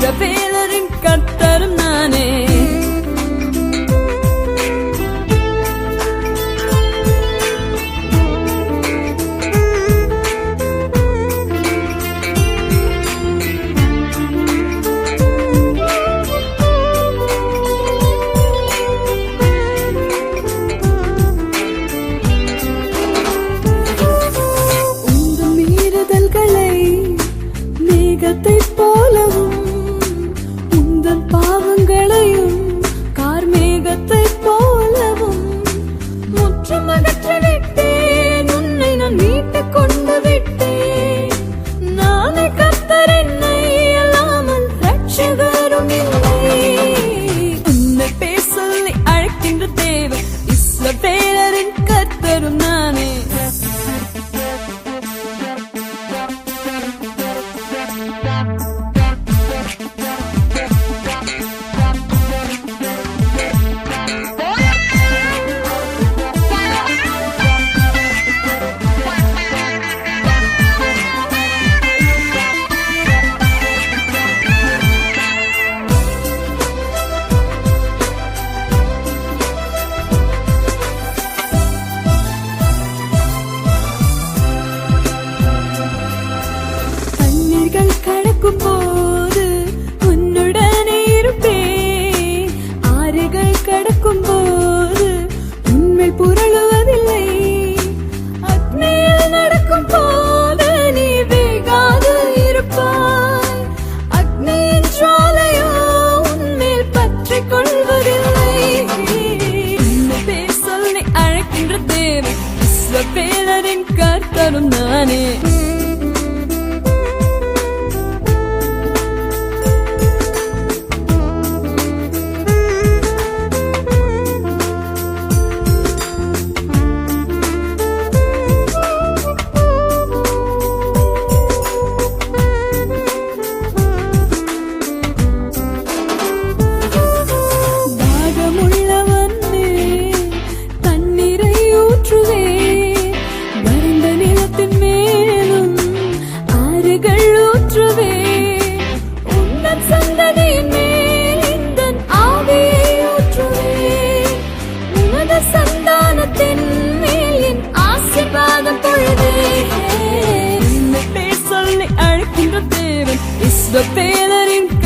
இஸ்ரவேலரின் கத்தரும் நானே. they தோற்றம் அகற்ற விட்டேன் உன்னை நான் மீட்டுக் கொண்டு விட்டேன். என்று தேவை பேரரின் கர்த்தரும் நானே. சந்தானத்தின் மேல் என் ஆசிர்வாதம் பொழுது. பேசல் அழைக்கின்ற தேவன் இஸ்வ பேரின்